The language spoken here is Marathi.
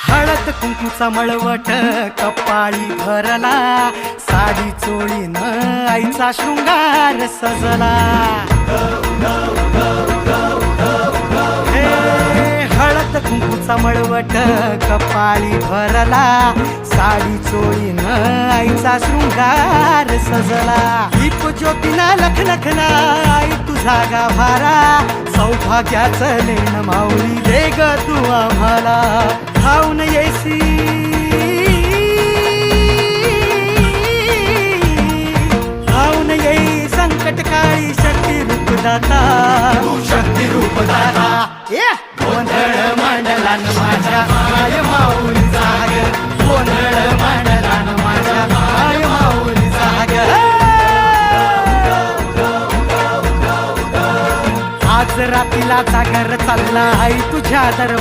हळद कुंकूचा मळवट कपाळी भरला साडी चोळीन आईचा शृंगार सजला. हे हळद कुंकूचा मळवट कपाळी भरला साडी चोळीन आईचा शृंगार सजला. दीप ज्योतीना लख लखना आई तुझा गाभारा सौभाग्याचं लेण माऊली दे ग तू आम्हाला. धावून येसी धावून येई संकट काळी शक्ती रूपदाता शक्ती रूप दाता. गोंधळ मांडला माझ्या आय माऊली जाग गोंधळ मांडला माझ्या जाग आज रातीला जागर चालला आई तुझ्या दरबार